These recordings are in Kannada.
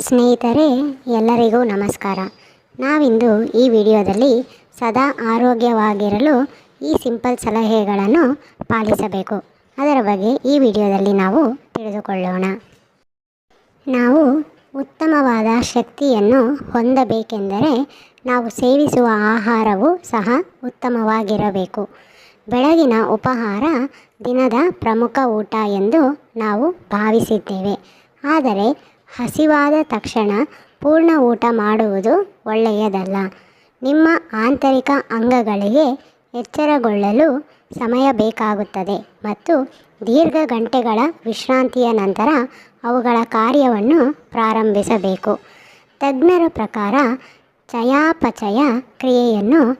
ಸ್ನೇಹಿತರೆ, ಎಲ್ಲರಿಗೂ ನಮಸ್ಕಾರ. ನಾವಿಂದು ಈ ವಿಡಿಯೋದಲ್ಲಿ ಸದಾ ಆರೋಗ್ಯವಾಗಿರಲು ಈ ಸಿಂಪಲ್ ಸಲಹೆಗಳನ್ನು ಪಾಲಿಸಬೇಕು. ಅದರ ಬಗ್ಗೆ ಈ ವಿಡಿಯೋದಲ್ಲಿ ನಾವು ತಿಳಿದುಕೊಳ್ಳೋಣ. ನಾವು ಉತ್ತಮವಾದ ಶಕ್ತಿಯನ್ನು ಹೊಂದಬೇಕೆಂದರೆ ನಾವು ಸೇವಿಸುವ ಆಹಾರವು ಸಹ ಉತ್ತಮವಾಗಿರಬೇಕು. ಬೆಳಗಿನ ಉಪಹಾರ ದಿನದ ಪ್ರಮುಖ ಊಟ ಎಂದು ನಾವು ಭಾವಿಸಿದ್ದೇವೆ. ಆದರೆ ಹಸಿವಾದ ತಕ್ಷಣ ಪೂರ್ಣ ಊಟ ಮಾಡುವುದು ಒಳ್ಳೆಯದಲ್ಲ. ನಿಮ್ಮ ಆಂತರಿಕ ಅಂಗಗಳಿಗೆ ಎಚ್ಚರಗೊಳ್ಳಲು ಸಮಯ ಬೇಕಾಗುತ್ತದೆ ಮತ್ತು ದೀರ್ಘ ಗಂಟೆಗಳ ವಿಶ್ರಾಂತಿಯ ನಂತರ ಅವುಗಳ ಕಾರ್ಯವನ್ನು ಪ್ರಾರಂಭಿಸಬೇಕು. ತಜ್ಞರ ಪ್ರಕಾರ ಚಯಾಪಚಯ ಕ್ರಿಯೆಯನ್ನು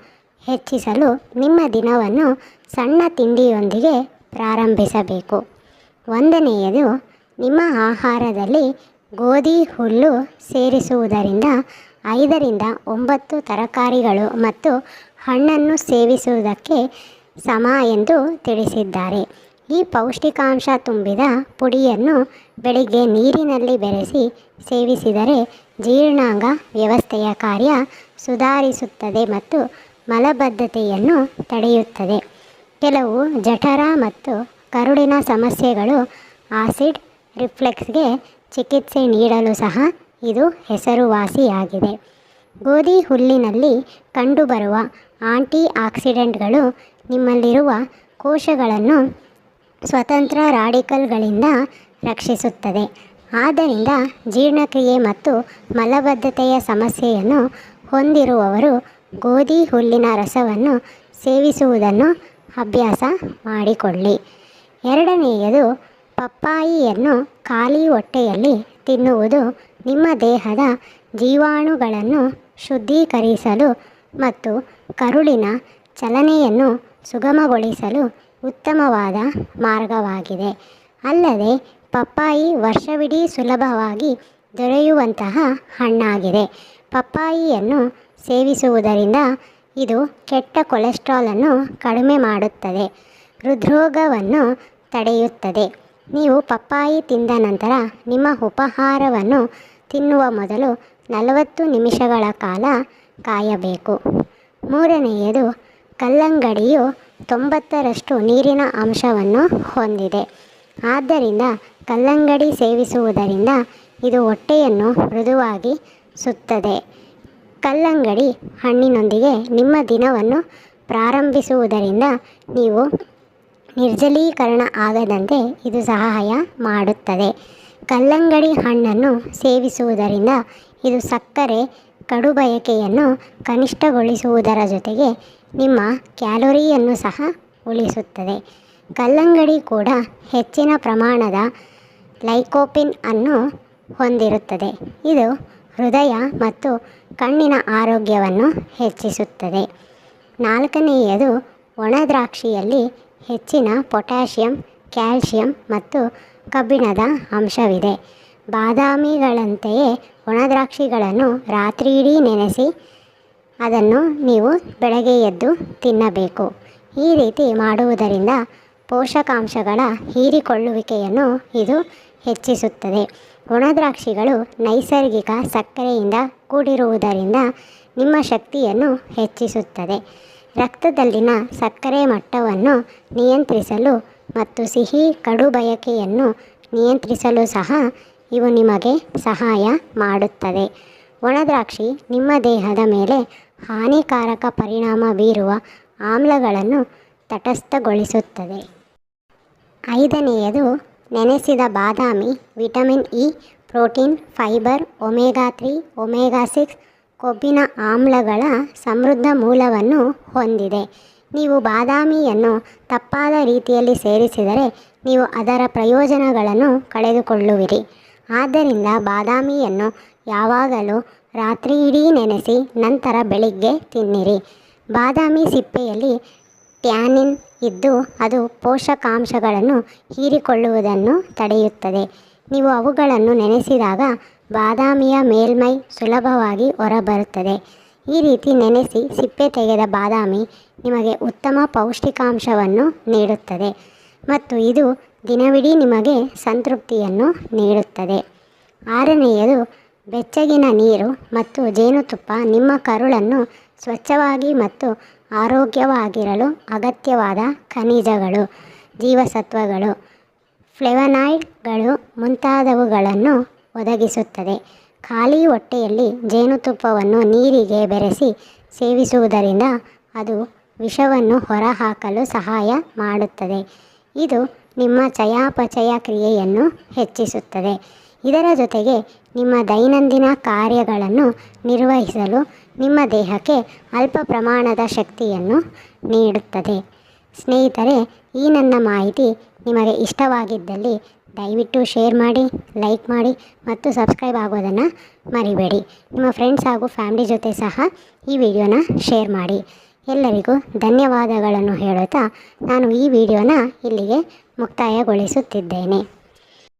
ಹೆಚ್ಚಿಸಲು ನಿಮ್ಮ ದಿನವನ್ನು ಸಣ್ಣ ತಿಂಡಿಯೊಂದಿಗೆ ಪ್ರಾರಂಭಿಸಬೇಕು. ಒಂದನೆಯದು ನಿಮ್ಮ ಆಹಾರದಲ್ಲಿ ಗೋಧಿ ಹುಲ್ಲು ಸೇರಿಸುವುದರಿಂದ ಐದರಿಂದ ಒಂಬತ್ತು ತರಕಾರಿಗಳು ಮತ್ತು ಹಣ್ಣನ್ನು ಸೇವಿಸುವುದಕ್ಕೆ ಸಮ ಎಂದು ತಿಳಿಸಿದ್ದಾರೆ. ಈ ಪೌಷ್ಟಿಕಾಂಶ ತುಂಬಿದ ಪುಡಿಯನ್ನು ಬೆಳಿಗ್ಗೆ ನೀರಿನಲ್ಲಿ ಬೆರೆಸಿ ಸೇವಿಸಿದರೆ ಜೀರ್ಣಾಂಗ ವ್ಯವಸ್ಥೆಯ ಕಾರ್ಯ ಸುಧಾರಿಸುತ್ತದೆ ಮತ್ತು ಮಲಬದ್ಧತೆಯನ್ನು ತಡೆಯುತ್ತದೆ. ಕೆಲವು ಜಠರ ಮತ್ತು ಕರುಳಿನ ಸಮಸ್ಯೆಗಳು ಆಸಿಡ್ ರಿಫ್ಲೆಕ್ಸ್ಗೆ ಚಿಕಿತ್ಸೆ ನೀಡಲು ಸಹ ಇದು ಹೆಸರುವಾಸಿಯಾಗಿದೆ. ಗೋಧಿ ಹುಲ್ಲಿನಲ್ಲಿ ಕಂಡುಬರುವ ಆಂಟಿ ಆಕ್ಸಿಡೆಂಟ್ಗಳು ನಿಮ್ಮಲ್ಲಿರುವ ಕೋಶಗಳನ್ನು ಸ್ವತಂತ್ರ ರಾಡಿಕಲ್ಗಳಿಂದ ರಕ್ಷಿಸುತ್ತದೆ. ಆದ್ದರಿಂದ ಜೀರ್ಣಕ್ರಿಯೆ ಮತ್ತು ಮಲಬದ್ಧತೆಯ ಸಮಸ್ಯೆಯನ್ನು ಹೊಂದಿರುವವರು ಗೋಧಿ ಹುಲ್ಲಿನ ರಸವನ್ನು ಸೇವಿಸುವುದನ್ನು ಅಭ್ಯಾಸ ಮಾಡಿಕೊಳ್ಳಿ. ಎರಡನೆಯದು ಪಪ್ಪಾಯಿಯನ್ನು ಖಾಲಿ ಹೊಟ್ಟೆಯಲ್ಲಿ ತಿನ್ನುವುದು ನಿಮ್ಮ ದೇಹದ ಜೀವಾಣುಗಳನ್ನು ಶುದ್ಧೀಕರಿಸಲು ಮತ್ತು ಕರುಳಿನ ಚಲನೆಯನ್ನು ಸುಗಮಗೊಳಿಸಲು ಉತ್ತಮವಾದ ಮಾರ್ಗವಾಗಿದೆ. ಅಲ್ಲದೆ ಪಪ್ಪಾಯಿ ವರ್ಷವಿಡೀ ಸುಲಭವಾಗಿ ದೊರೆಯುವಂತಹ ಹಣ್ಣಾಗಿದೆ. ಪಪ್ಪಾಯಿಯನ್ನು ಸೇವಿಸುವುದರಿಂದ ಇದು ಕೆಟ್ಟ ಕೊಲೆಸ್ಟ್ರಾಲನ್ನು ಕಡಿಮೆ ಮಾಡುತ್ತದೆ, ಹೃದ್ರೋಗವನ್ನು ತಡೆಯುತ್ತದೆ. ನೀವು ಪಪ್ಪಾಯಿ ತಿಂದ ನಂತರ ನಿಮ್ಮ ಉಪಹಾರವನ್ನು ತಿನ್ನುವ ಮೊದಲು ನಲವತ್ತು ನಿಮಿಷಗಳ ಕಾಲ ಕಾಯಬೇಕು. ಮೂರನೆಯದು, ಕಲ್ಲಂಗಡಿಯು ತೊಂಬತ್ತರಷ್ಟು ನೀರಿನ ಅಂಶವನ್ನು ಹೊಂದಿದೆ. ಆದ್ದರಿಂದ ಕಲ್ಲಂಗಡಿ ಸೇವಿಸುವುದರಿಂದ ಇದು ಹೊಟ್ಟೆಯನ್ನು ಮೃದುವಾಗಿ ಸುತ್ತದೆ. ಕಲ್ಲಂಗಡಿ ಹಣ್ಣಿನೊಂದಿಗೆ ನಿಮ್ಮ ದಿನವನ್ನು ಪ್ರಾರಂಭಿಸುವುದರಿಂದ ನೀವು ನಿರ್ಜಲೀಕರಣ ಆಗದಂತೆ ಇದು ಸಹಾಯ ಮಾಡುತ್ತದೆ. ಕಲ್ಲಂಗಡಿ ಹಣ್ಣನ್ನು ಸೇವಿಸುವುದರಿಂದ ಇದು ಸಕ್ಕರೆ, ಕಡುಬಯಕೆಯನ್ನು ಕನಿಷ್ಠಗೊಳಿಸುವುದರ ಜೊತೆಗೆ ನಿಮ್ಮ ಕ್ಯಾಲೋರಿಯನ್ನು ಸಹ ಉಳಿಸುತ್ತದೆ. ಕಲ್ಲಂಗಡಿ ಕೂಡ ಹೆಚ್ಚಿನ ಪ್ರಮಾಣದ ಲೈಕೋಪಿನ್ ಅನ್ನು ಹೊಂದಿರುತ್ತದೆ. ಇದು ಹೃದಯ ಮತ್ತು ಕಣ್ಣಿನ ಆರೋಗ್ಯವನ್ನು ಹೆಚ್ಚಿಸುತ್ತದೆ. ನಾಲ್ಕನೆಯದು ಒಣ ದ್ರಾಕ್ಷಿಯಲ್ಲಿ ಹೆಚ್ಚಿನ ಪೊಟ್ಯಾಷಿಯಂ, ಕ್ಯಾಲ್ಶಿಯಂ ಮತ್ತು ಕಬ್ಬಿಣದ ಅಂಶವಿದೆ. ಬಾದಾಮಿಗಳಂತೆಯೇ ಒಣದ್ರಾಕ್ಷಿಗಳನ್ನು ರಾತ್ರಿಯಿಡೀ ನೆನೆಸಿ ಅದನ್ನು ನೀವು ಬೆಳಗ್ಗೆ ಎದ್ದು ತಿನ್ನಬೇಕು. ಈ ರೀತಿ ಮಾಡುವುದರಿಂದ ಪೋಷಕಾಂಶಗಳ ಹೀರಿಕೊಳ್ಳುವಿಕೆಯನ್ನು ಇದು ಹೆಚ್ಚಿಸುತ್ತದೆ. ಒಣದ್ರಾಕ್ಷಿಗಳು ನೈಸರ್ಗಿಕ ಸಕ್ಕರೆಯಿಂದ ಕೂಡಿರುವುದರಿಂದ ನಿಮ್ಮ ಶಕ್ತಿಯನ್ನು ಹೆಚ್ಚಿಸುತ್ತದೆ. ರಕ್ತದಲ್ಲಿನ ಸಕ್ಕರೆ ಮಟ್ಟವನ್ನು ನಿಯಂತ್ರಿಸಲು ಮತ್ತು ಸಿಹಿ ಕಡು ಬಯಕೆಯನ್ನು ನಿಯಂತ್ರಿಸಲು ಸಹ ಇವು ನಿಮಗೆ ಸಹಾಯ ಮಾಡುತ್ತದೆ. ಒಣದ್ರಾಕ್ಷಿ ನಿಮ್ಮ ದೇಹದ ಮೇಲೆ ಹಾನಿಕಾರಕ ಪರಿಣಾಮ ಬೀರುವ ಆಮ್ಲಗಳನ್ನು ತಟಸ್ಥಗೊಳಿಸುತ್ತದೆ. ಐದನೆಯದು, ನೆನೆಸಿದ ಬಾದಾಮಿ, vitamin E, protein, fibre, omega three, omega six ಕೊಬ್ಬಿನ ಆಮ್ಲಗಳ ಸಮೃದ್ಧ ಮೂಲವನ್ನು ಹೊಂದಿದೆ. ನೀವು ಬಾದಾಮಿಯನ್ನು ತಪ್ಪಾದ ರೀತಿಯಲ್ಲಿ ಸೇರಿಸಿದರೆ ನೀವು ಅದರ ಪ್ರಯೋಜನಗಳನ್ನು ಕಳೆದುಕೊಳ್ಳುವಿರಿ. ಆದ್ದರಿಂದ ಬಾದಾಮಿಯನ್ನು ಯಾವಾಗಲೂ ರಾತ್ರಿ ಇಡೀ ನೆನೆಸಿ ನಂತರ ಬೆಳಿಗ್ಗೆ ತಿನ್ನಿರಿ. ಬಾದಾಮಿ ಸಿಪ್ಪೆಯಲ್ಲಿ ಟ್ಯಾನಿನ್ ಇದ್ದು ಅದು ಪೋಷಕಾಂಶಗಳನ್ನು ಹೀರಿಕೊಳ್ಳುವುದನ್ನು ತಡೆಯುತ್ತದೆ. ನೀವು ಅವುಗಳನ್ನು ನೆನೆಸಿದಾಗ ಬಾದಾಮಿಯ ಮೇಲ್ಮೈ ಸುಲಭವಾಗಿ ಹೊರಬರುತ್ತದೆ. ಈ ರೀತಿ ನೆನೆಸಿ ಸಿಪ್ಪೆ ತೆಗೆದ ಬಾದಾಮಿ ನಿಮಗೆ ಉತ್ತಮ ಪೌಷ್ಟಿಕಾಂಶವನ್ನು ನೀಡುತ್ತದೆ ಮತ್ತು ಇದು ದಿನವಿಡೀ ನಿಮಗೆ ಸಂತೃಪ್ತಿಯನ್ನು ನೀಡುತ್ತದೆ. ಆರನೆಯದು, ಬೆಚ್ಚಗಿನ ನೀರು ಮತ್ತು ಜೇನುತುಪ್ಪ ನಿಮ್ಮ ಕರುಳನ್ನು ಸ್ವಚ್ಛವಾಗಿ ಮತ್ತು ಆರೋಗ್ಯವಾಗಿರಲು ಅಗತ್ಯವಾದ ಖನಿಜಗಳು, ಜೀವಸತ್ವಗಳು. ಫ್ಲೆವನಾಯ್ಡ್ಗಳು ಮುಂತಾದವುಗಳನ್ನು ಒದಗಿಸುತ್ತದೆ. ಖಾಲಿ ಹೊಟ್ಟೆಯಲ್ಲಿ ಜೇನುತುಪ್ಪವನ್ನು ನೀರಿಗೆ ಬೆರೆಸಿ ಸೇವಿಸುವುದರಿಂದ ಅದು ವಿಷವನ್ನು ಹೊರಹಾಕಲು ಸಹಾಯ ಮಾಡುತ್ತದೆ. ಇದು ನಿಮ್ಮ ಚಯಾಪಚಯ ಕ್ರಿಯೆಯನ್ನು ಹೆಚ್ಚಿಸುತ್ತದೆ. ಇದರ ಜೊತೆಗೆ ನಿಮ್ಮ ದೈನಂದಿನ ಕಾರ್ಯಗಳನ್ನು ನಿರ್ವಹಿಸಲು ನಿಮ್ಮ ದೇಹಕ್ಕೆ ಅಲ್ಪ ಪ್ರಮಾಣದ ಶಕ್ತಿಯನ್ನು ನೀಡುತ್ತದೆ. ಸ್ನೇಹಿತರೆ, ಈ ನನ್ನ ಮಾಹಿತಿ ನಿಮಗೆ ಇಷ್ಟವಾಗಿದ್ದಲ್ಲಿ ದಯವಿಟ್ಟು ಶೇರ್ ಮಾಡಿ, ಲೈಕ್ ಮಾಡಿ ಮತ್ತು ಸಬ್ಸ್ಕ್ರೈಬ್ ಆಗೋದನ್ನು ಮರಿಬೇಡಿ. ನಿಮ್ಮ ಫ್ರೆಂಡ್ಸ್ ಹಾಗೂ ಫ್ಯಾಮಿಲಿ ಜೊತೆ ಸಹ ಈ ವಿಡಿಯೋನ ಶೇರ್ ಮಾಡಿ. ಎಲ್ಲರಿಗೂ ಧನ್ಯವಾದಗಳನ್ನು ಹೇಳುತ್ತಾ ನಾನು ಈ ವಿಡಿಯೋನ ಇಲ್ಲಿಗೆ ಮುಕ್ತಾಯಗೊಳಿಸುತ್ತಿದ್ದೇನೆ.